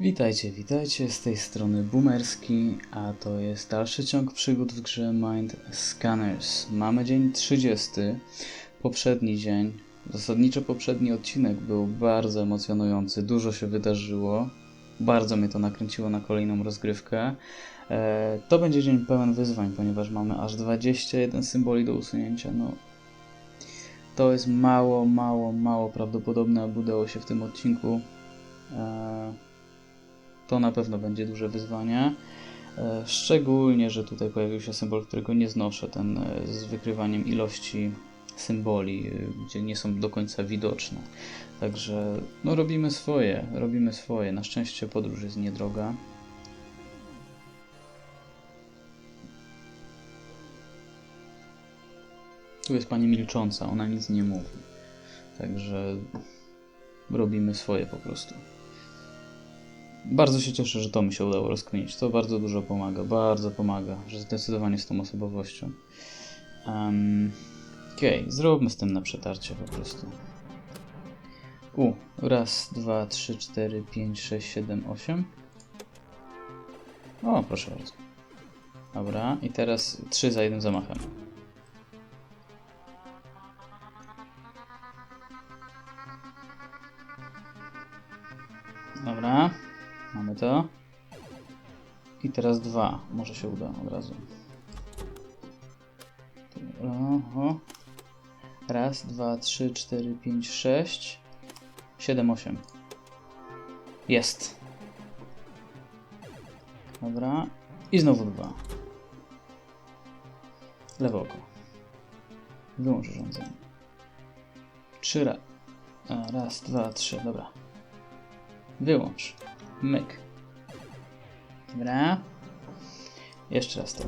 Witajcie, witajcie, z tej strony Boomerski, a to jest dalszy ciąg przygód w grze Mind Scanners. Mamy dzień 30, poprzedni dzień. Zasadniczo poprzedni odcinek był bardzo emocjonujący, dużo się wydarzyło. Bardzo mnie to nakręciło na kolejną rozgrywkę. E, to będzie dzień pełen wyzwań, ponieważ mamy aż 21 symboli do usunięcia. No, to jest mało, mało, mało prawdopodobne, aby udało się w tym odcinku. To na pewno będzie duże wyzwanie. E, Szczególnie, że tutaj pojawił się symbol, którego nie znoszę, ten e, z wykrywaniem ilości symboli, e, gdzie nie są do końca widoczne. Także no robimy swoje, robimy swoje. Na szczęście podróż jest niedroga. Tu jest pani milcząca, ona nic nie mówi. Także robimy swoje po prostu. Bardzo się cieszę, że to mi się udało rozkminić. To bardzo dużo pomaga, bardzo pomaga, że zdecydowanie z tą osobowością. Um, Okej, zróbmy z tym na przetarcie po prostu. U, raz, dwa, trzy, cztery, pięć, sześć, siedem, osiem. O, proszę bardzo. Dobra, i teraz trzy za jednym zamachem. Mamy to. I teraz dwa. Może się uda od razu. Oho. Raz, dwa, trzy, cztery, pięć, sześć, siedem, osiem. Jest. Dobra. I znowu dwa. Lewe oko. Wyłącz urządzenie. Trzy raz. Raz, dwa, trzy. Dobra. Wyłącz. Myk. Dobra. Jeszcze raz to.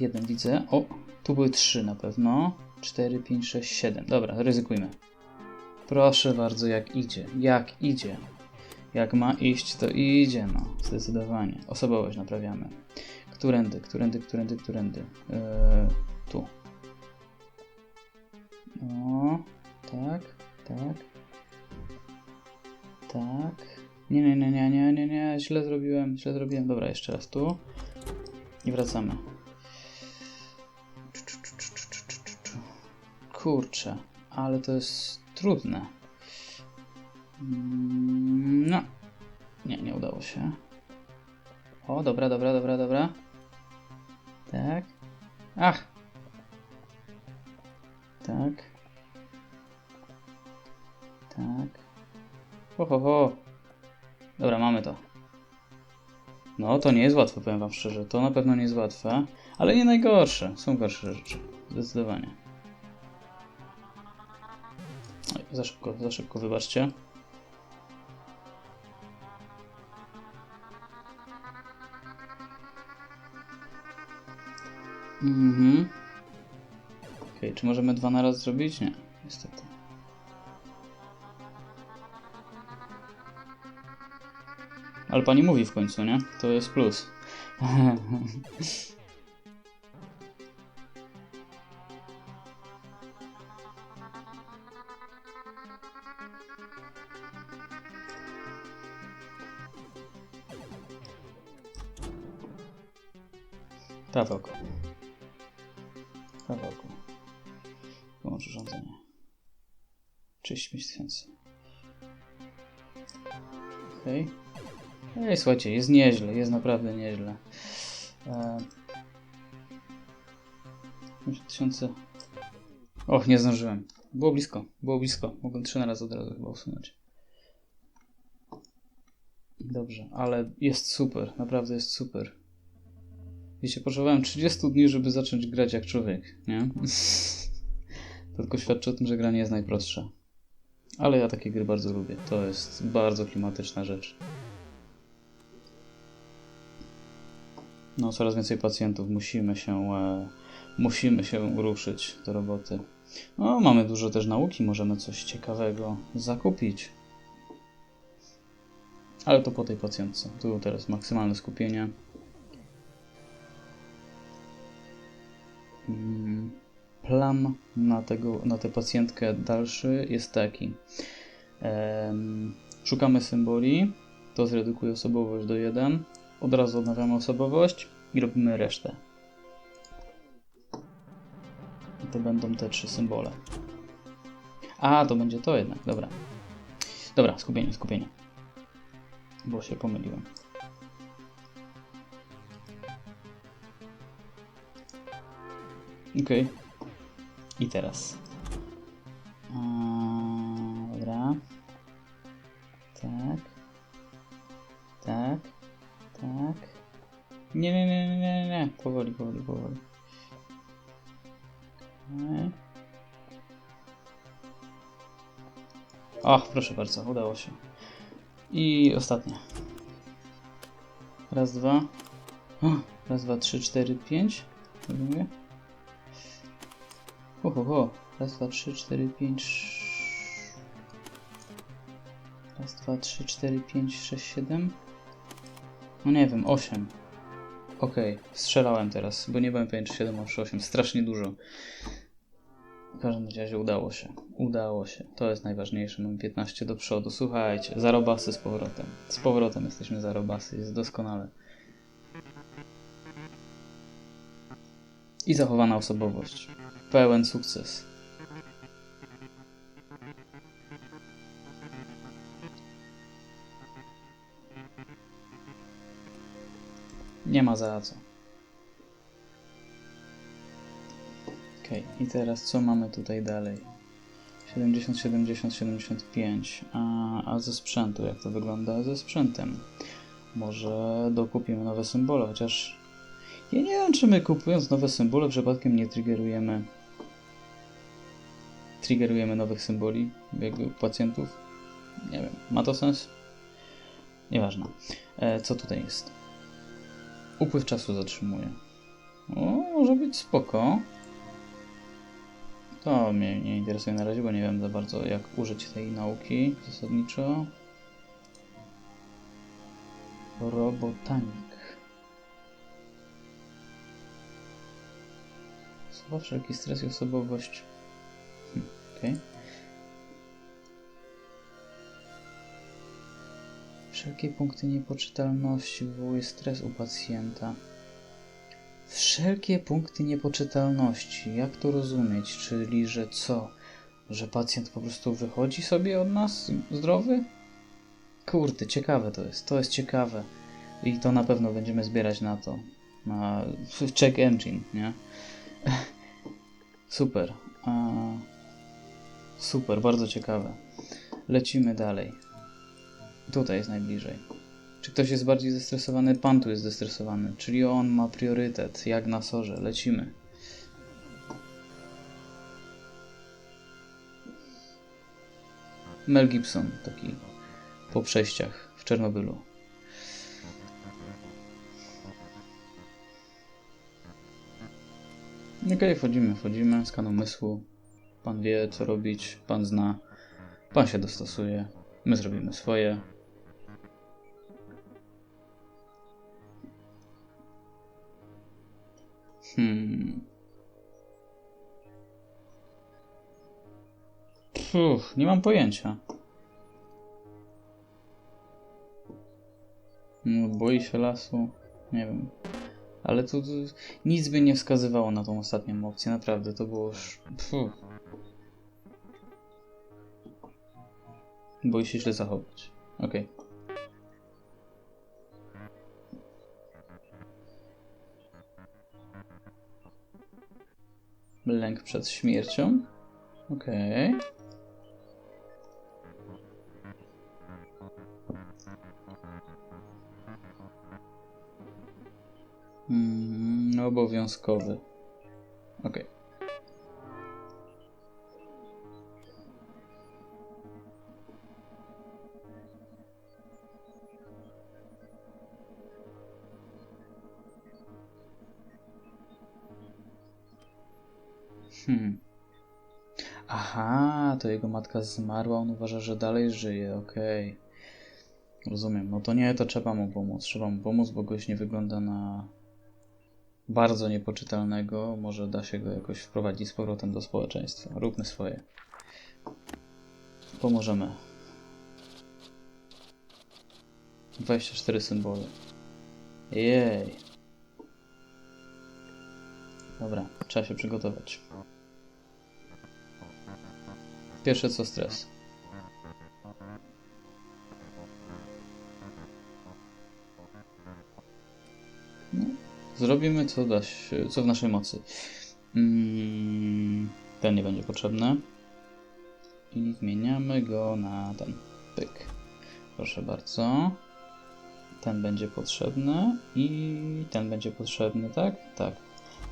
Jeden widzę. O, tu były trzy na pewno. Cztery, pięć, sześć, siedem. Dobra, ryzykujmy. Proszę bardzo, jak idzie. Jak idzie. Jak ma iść, to idzie, no. Zdecydowanie. Osobowość naprawiamy. Którędy, którędy, którędy, którędy. Eee, tu. O, Nie, nie, nie, nie, nie, nie, nie, źle zrobiłem, źle zrobiłem. Dobra, jeszcze raz tu. I wracamy. Kurczę, ale to jest trudne. Mm, No. Nie, nie udało się. O, dobra, dobra, dobra, dobra. Tak. Ach. Tak. Tak. Ho, ho, ho. Dobra, mamy to. No, to nie jest łatwe, powiem wam szczerze. To na pewno nie jest łatwe, ale nie najgorsze. Są gorsze rzeczy. Zdecydowanie. Oj, za szybko, za szybko, wybaczcie. Mhm. Okej, czy możemy dwa na raz zrobić? Nie, niestety. Ale pani mówi w końcu, nie? To jest plus. słuchajcie, jest nieźle, jest naprawdę nieźle. E... 5000. Och, nie zdążyłem. Było blisko, było blisko. Mogłem trzy na raz od razu chyba usunąć. Dobrze, ale jest super, naprawdę jest super. Wiecie, potrzebowałem 30 dni, żeby zacząć grać jak człowiek, nie? to tylko świadczy o tym, że gra nie jest najprostsza. Ale ja takie gry bardzo lubię. To jest bardzo klimatyczna rzecz. No, coraz więcej pacjentów. Musimy się, e, musimy się ruszyć do roboty. No, mamy dużo też nauki. Możemy coś ciekawego zakupić. Ale to po tej pacjentce. Tu teraz maksymalne skupienie. Mm, Plan na, tego, na tę pacjentkę dalszy jest taki. Szukamy symboli, to zredukuje osobowość do 1. Od razu odnawiamy osobowość i robimy resztę. I to będą te trzy symbole. A, to będzie to jednak, dobra. Dobra, skupienie, skupienie. Bo się pomyliłem. Okej. I teraz. Nie, nie, nie, nie, nie. Powoli, powoli, powoli. Okej. Och, proszę bardzo, udało się. I ostatnie. Raz, dwa. Raz, dwa, trzy, cztery, pięć. Mówię? Ho, ho, ho. Raz, dwa, trzy, cztery, pięć. Raz, dwa, trzy, cztery, pięć, sześć, siedem. No nie wiem, osiem. Okej, strzelałem teraz, bo nie byłem pewien, czy 7 czy 8. Strasznie dużo. W każdym razie udało się. Udało się. To jest najważniejsze. Mam 15 do przodu. Słuchajcie, zarobasy z powrotem. Z powrotem jesteśmy zarobasy. Jest doskonale. I zachowana osobowość. Pełen sukces. Nie ma za co. Okej, i teraz co mamy tutaj dalej? 70, 70, 75. A, a ze sprzętu, jak to wygląda ze sprzętem? Może dokupimy nowe symbole, chociaż ja nie wiem, czy my kupując nowe symbole przypadkiem nie triggerujemy triggerujemy nowych symboli jakby pacjentów. Nie wiem, ma to sens? Nieważne. E, co tutaj jest? Upływ czasu zatrzymuje. O, może być spoko. To mnie nie interesuje na razie, bo nie wiem za bardzo jak użyć tej nauki zasadniczo. Robotanik. Słowa wszelki stres i osobowość. Hm, Okej. Wszelkie punkty niepoczytalności wywołuje stres u pacjenta. Wszelkie punkty niepoczytalności. Jak to rozumieć? Czyli, że co? Że pacjent po prostu wychodzi sobie od nas zdrowy? Kurde, ciekawe to jest. To jest ciekawe. I to na pewno będziemy zbierać na to. Na check engine, nie? Super. Super, bardzo ciekawe. Lecimy dalej. Tutaj jest najbliżej. Czy ktoś jest bardziej zestresowany? Pan tu jest zestresowany, czyli on ma priorytet, jak na sorze. Lecimy. Mel Gibson, taki po przejściach w Czernobylu. Okej, okay, wchodzimy, wchodzimy, skan umysłu. Pan wie, co robić, pan zna, pan się dostosuje, my zrobimy swoje. Hmm. Puh, nie mam pojęcia. No, boi się lasu. Nie wiem. Ale tu, tu nic by nie wskazywało na tą ostatnią opcję. Naprawdę, to było już... Boi się źle zachować. Okej. Lęk przed śmiercią. Okej. Mm, obowiązkowy. Okej. Hmm. Aha, to jego matka zmarła, on uważa, że dalej żyje, okej. Rozumiem, no to nie, to trzeba mu pomóc. Trzeba mu pomóc, bo gość nie wygląda na bardzo niepoczytalnego. Może da się go jakoś wprowadzić z powrotem do społeczeństwa. Róbmy swoje. Pomożemy. 24 symbole. Jej. Dobra, trzeba się przygotować. Pierwsze co stres. Zrobimy co da się, co w naszej mocy. Mm, ten nie będzie potrzebny. I zmieniamy go na ten. Pyk. Proszę bardzo. Ten będzie potrzebny i ten będzie potrzebny, tak? Tak.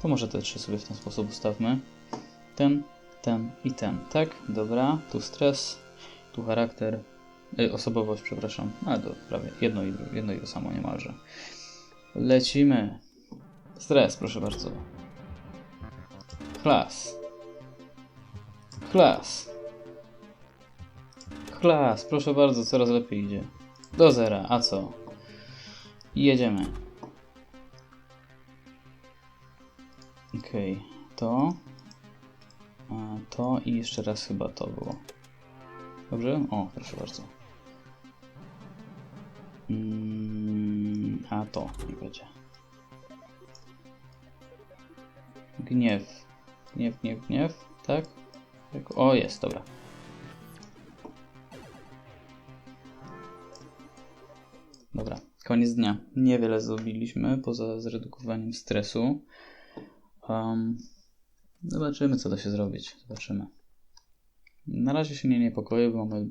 To może te trzy sobie w ten sposób ustawmy. Ten, ten i ten, tak? Dobra, tu stres, tu charakter, y, osobowość, przepraszam. A, to prawie jedno i, dru- jedno i to samo niemalże. Lecimy. Stres, proszę bardzo. Klas. Klas. Klas, proszę bardzo, coraz lepiej idzie. Do zera, a co? Jedziemy. Okej, to. To i jeszcze raz chyba to było. Dobrze? O, proszę bardzo. Mm, a to nie będzie. Gniew. Gniew, gniew, gniew, tak? tak? O, jest, dobra. Dobra, koniec dnia. Niewiele zrobiliśmy poza zredukowaniem stresu. Um, zobaczymy, co da się zrobić. Zobaczymy. Na razie się nie niepokoję, bo mamy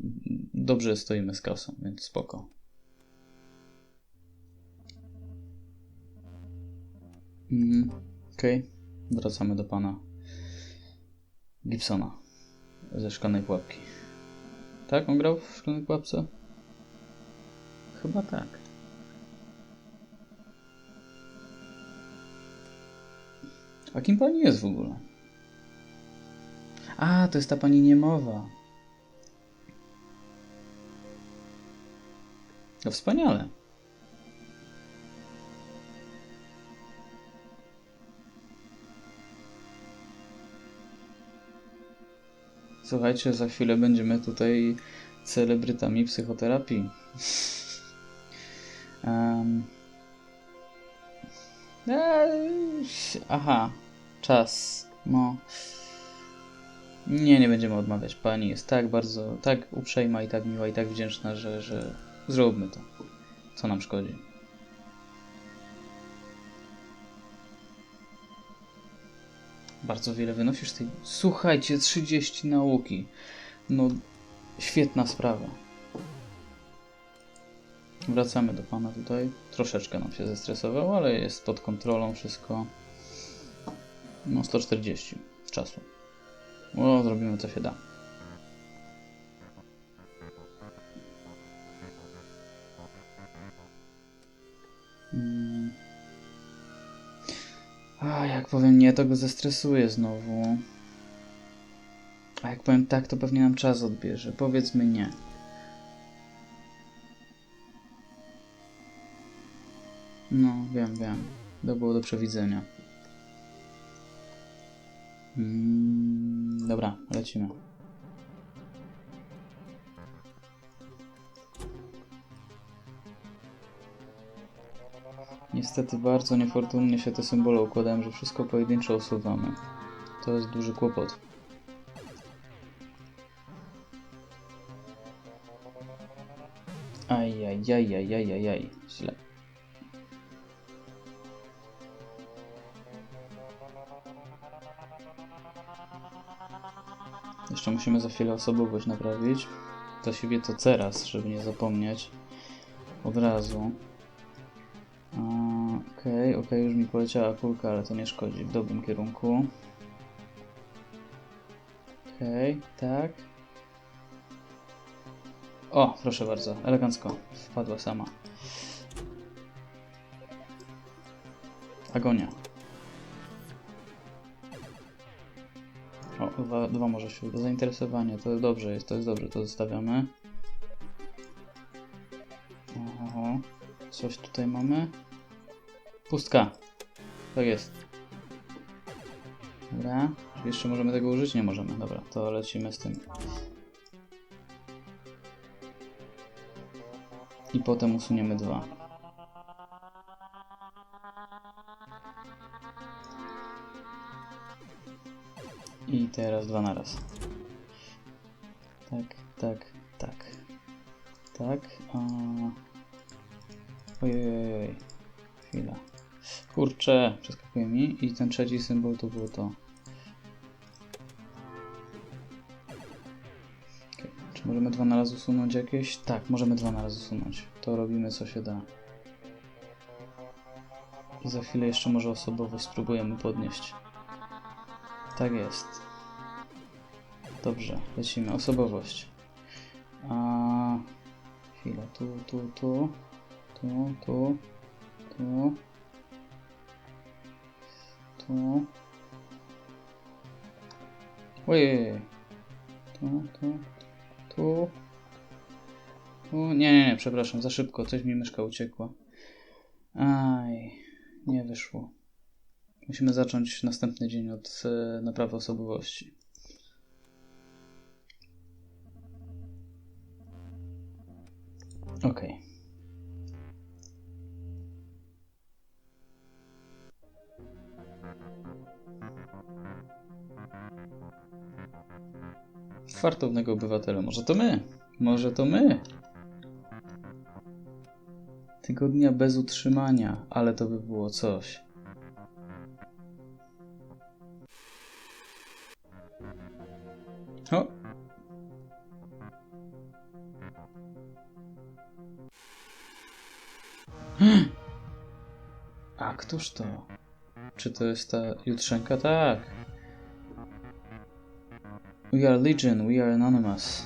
dobrze stoimy z kasą, więc spoko. Mhm, Okej, wracamy do pana Gibsona ze szklanej pułapki. Tak, on grał w szklanej pułapce? Chyba tak. A kim pani jest w ogóle? A, to jest ta pani niemowa. To wspaniale. Słuchajcie, za chwilę będziemy tutaj celebrytami psychoterapii. Um. Aha, czas. No. Nie, nie będziemy odmawiać. Pani jest tak bardzo, tak uprzejma i tak miła i tak wdzięczna, że, że zróbmy to. Co nam szkodzi? Bardzo wiele wynosisz tej. Słuchajcie, 30 nauki. No, świetna sprawa. Wracamy do pana tutaj. Troszeczkę nam się zestresował, ale jest pod kontrolą wszystko. No 140 czasu. O, zrobimy co się da. Mm. A jak powiem nie, to go zestresuje znowu. A jak powiem tak, to pewnie nam czas odbierze. Powiedzmy nie. No, wiem, wiem. To było do przewidzenia. Mm, dobra, lecimy. Niestety bardzo niefortunnie się te symbole układają, że wszystko pojedynczo usuwamy. To jest duży kłopot. Ajajajajajajaj, źle. Jeszcze musimy za chwilę osobowość naprawić. Właściwie to teraz, żeby nie zapomnieć. Od razu. Okej, okej, już mi poleciała kulka, ale to nie szkodzi. W dobrym kierunku. Okej, tak. O, proszę bardzo, elegancko. Wpadła sama. Agonia. O, dwa, dwa może się uda. Zainteresowanie, to dobrze jest, to jest dobrze, to zostawiamy. Oho, coś tutaj mamy. Pustka. Tak jest. Dobra. Jeszcze możemy tego użyć? Nie możemy. Dobra, to lecimy z tym. I potem usuniemy dwa. Teraz dwa na raz. Tak, tak, tak. Tak. A... Ojej. Chwila. Kurczę, przeskakuje mi. I ten trzeci symbol to było to. Okej, Czy możemy dwa na raz usunąć jakieś? Tak, możemy dwa na raz usunąć. To robimy co się da. I za chwilę jeszcze może osobowość spróbujemy podnieść. Tak jest. Dobrze, lecimy. Osobowość. A... Chwila, tu, tu, tu. Tu, tu. Tu. Tu. Ojej. Tu, tu, tu. Tu. Nie, nie, nie, przepraszam, za szybko. Coś mi myszka uciekła. Aj, nie wyszło. Musimy zacząć następny dzień od e, naprawy osobowości. Okej. Fartownego obywatela. Może to my? Może to my? Tygodnia bez utrzymania, ale to by było coś. Czy to jest ta jutrzenka? Tak. We are Legion, we are anonymous.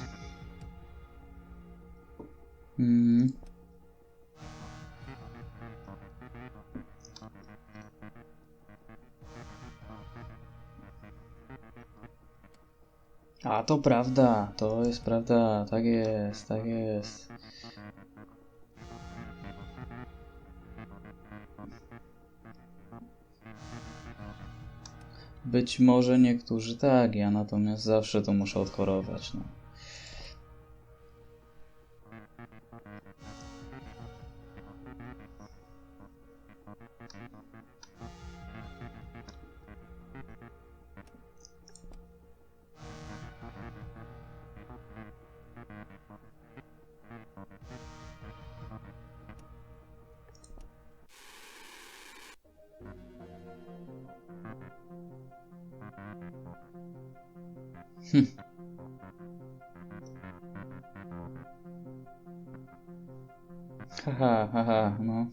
Mm. A to prawda, to jest prawda, tak jest, tak jest. Być może niektórzy tak, ja natomiast zawsze to muszę odchorować. No. Haha, haha, no.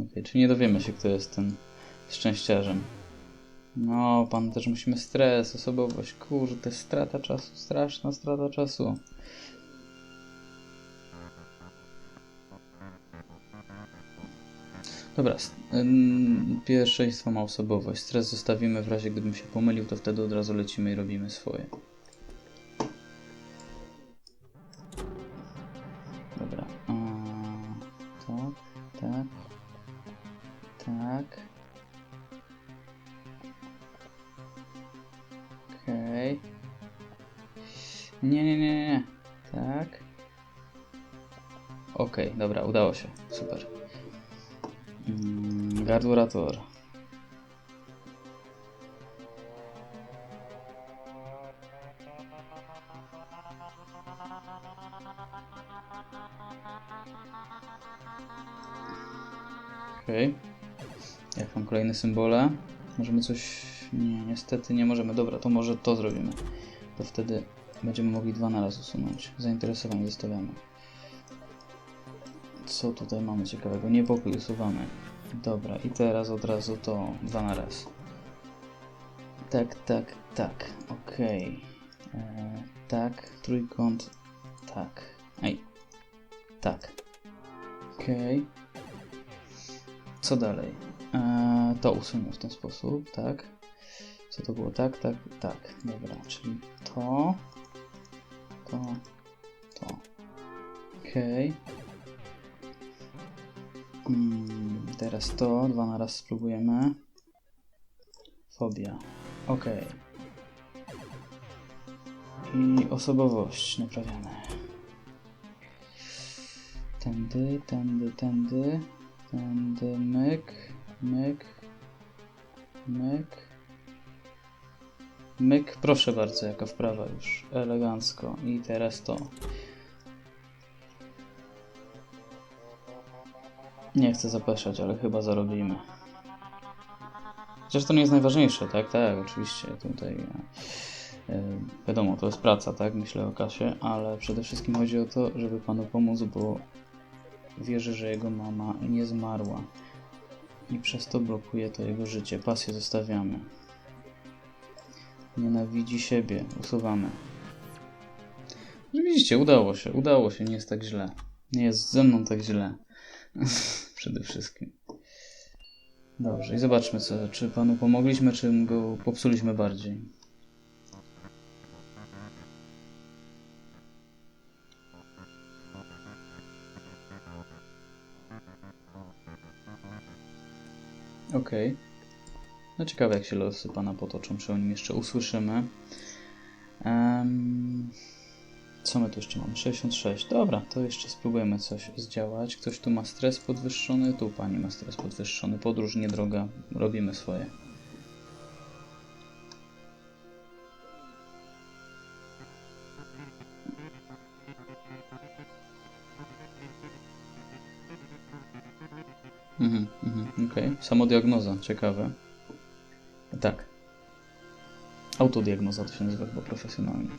Okej, czy nie dowiemy się, kto jest tym szczęściarzem. No, pan też musimy stres, osobowość, kurde, strata czasu, straszna strata czasu. Dobra, pierwszeństwo ma osobowość. Stres zostawimy w razie gdybym się pomylił, to wtedy od razu lecimy i robimy swoje. Gardurator. Okej. Jak mam kolejne symbole? Możemy coś... Nie, niestety nie możemy. Dobra, to może to zrobimy. To wtedy będziemy mogli dwa na raz usunąć. Zainteresowanie zostawiamy. Co tutaj mamy ciekawego? Niepokój usuwamy. Dobra, i teraz od razu to dwa na raz. Tak, tak, tak. Okej. E, Tak, trójkąt. Tak. Ej. Tak. Okej. Co dalej? E, to usunę w ten sposób, tak? Co to było? Tak, tak, tak. Dobra, czyli to, to, to. Okej. Mm, teraz to, dwa na raz spróbujemy. Fobia. Okej. I osobowość naprawiamy. Tędy, tędy, tędy. Tędy, myk, myk, myk. Myk, proszę bardzo, jaka wprawa już. Elegancko. I teraz to. Nie chcę zapeszać, ale chyba zarobimy. Chociaż to nie jest najważniejsze, tak? Tak, oczywiście. Tutaj e, e, wiadomo, to jest praca, tak? Myślę o kasie, ale przede wszystkim chodzi o to, żeby panu pomóc, bo wierzy, że jego mama nie zmarła i przez to blokuje to jego życie. Pasję zostawiamy. Nienawidzi siebie, usuwamy. No Widzicie, udało się, udało się, nie jest tak źle. Nie jest ze mną tak źle. Przede wszystkim. Dobrze, i zobaczmy, co, czy panu pomogliśmy, czy go popsuliśmy bardziej. Okej. No ciekawe, jak się losy pana potoczą, czy o nim jeszcze usłyszymy. Em, co my tu jeszcze mamy? 66. Dobra, to jeszcze spróbujemy coś zdziałać. Ktoś tu ma stres podwyższony, tu pani ma stres podwyższony. Podróż niedroga, robimy swoje. Mhm, mhm, okej. Samodiagnoza, ciekawe. Tak. Autodiagnoza to się nazywa chyba profesjonalnie.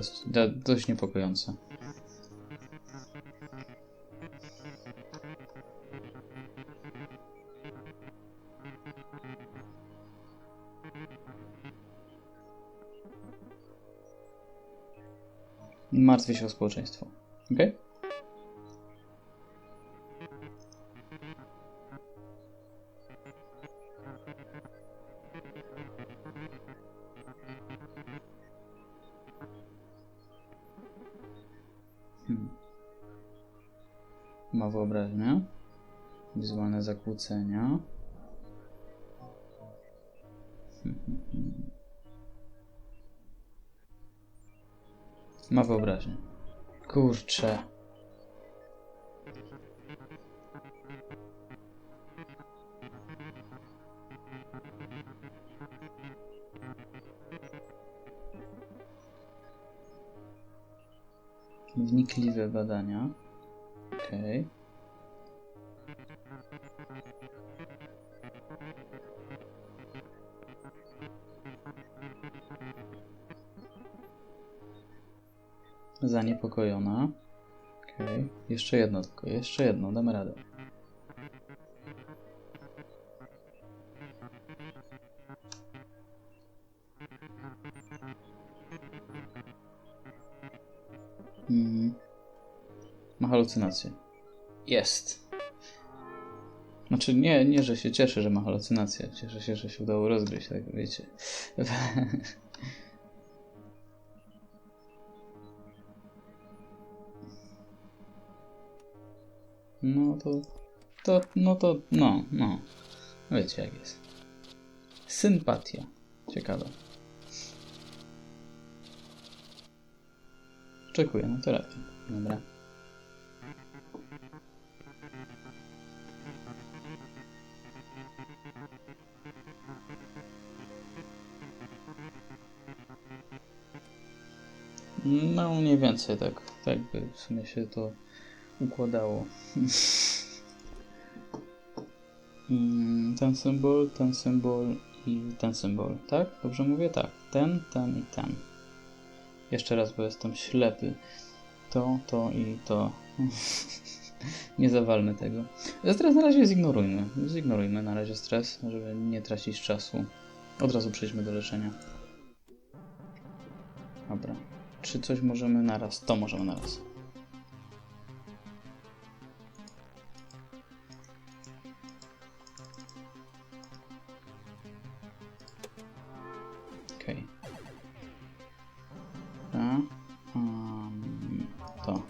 Jest do- dość niepokojące. Martwię się o społeczeństwo. Okej? Hmm. Ma wyobraźnię. Wizualne zakłócenia. Ma wyobraźnię. Kurczę. Wnikliwe badania. Okej. Zaniepokojona. Okej. Jeszcze jedno tylko, jeszcze jedno, damy radę. Ma halucynację. Jest. Znaczy nie, nie, że się cieszę, że ma halucynację. Cieszę się, że się udało rozgryźć, tak wiecie. No to, to, no to, no, no. Wiecie jak jest. Sympatia. Ciekawe. Oczekuję na terapię. Dobra. No mniej więcej tak, tak by w sumie się to układało. Mm, ten symbol, ten symbol i ten symbol, tak? Dobrze mówię? Tak. Ten, ten i ten. Jeszcze raz, bo jestem ślepy. To, to i to. nie zawalmy tego. Stres na razie zignorujmy. Zignorujmy na razie stres, żeby nie tracić czasu. Od razu przejdźmy do leczenia. Dobra. Czy coś możemy naraz? To możemy naraz. Okej. Okay. Um, to.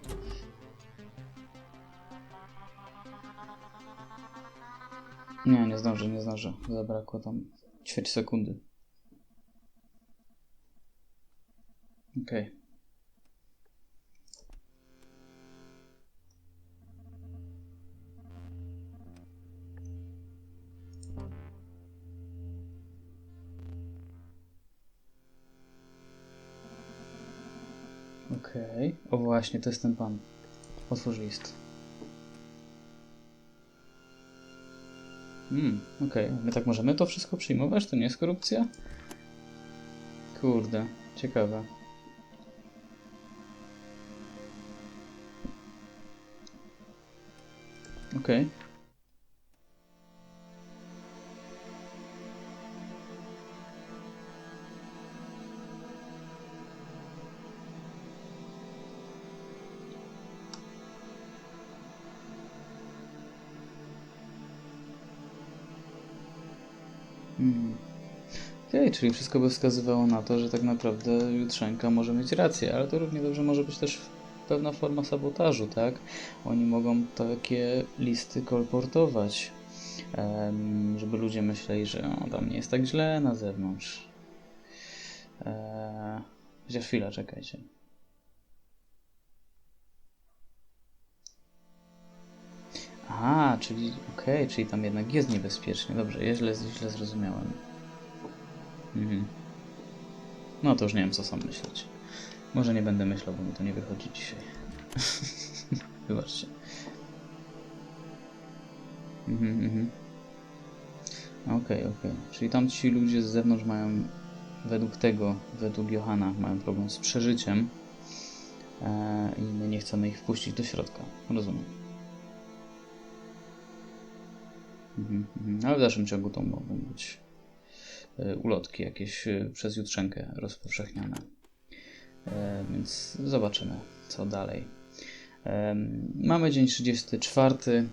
Nie, nie zdążę, nie zdążę. Zabrakło tam ćwierć sekundy. Okay. Właśnie, to jest ten pan. Otwórz list. Hmm, okej. My tak możemy to wszystko przyjmować? To nie jest korupcja? Kurde, ciekawe. Okej. Mhm. Czyli wszystko by wskazywało na to, że tak naprawdę Jutrzenka może mieć rację, ale to równie dobrze może być też pewna forma sabotażu, tak? Oni mogą takie listy kolportować, żeby ludzie myśleli, że o, tam nie jest tak źle na zewnątrz. Eee, chociaż chwilę, czekajcie. Aha, czyli okej, czyli tam jednak jest niebezpiecznie. Dobrze, ja źle, źle zrozumiałem. Mhm. No to już nie wiem, co sam myśleć. Może nie będę myślał, bo mi to nie wychodzi dzisiaj. Wybaczcie. Mhm, mhm. Okej, okej. Czyli tam ci ludzie z zewnątrz mają, według tego, według Johana, mają problem z przeżyciem e, i my nie chcemy ich wpuścić do środka. Rozumiem. Mhm, mhm. Ale w dalszym ciągu to mogą być ulotki jakieś e, przez jutrzenkę rozpowszechniane. E, Więc zobaczymy, co dalej. Mamy dzień 34,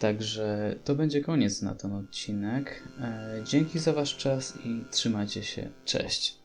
także to będzie koniec na ten odcinek. E, Dzięki za Wasz czas i trzymajcie się. Cześć.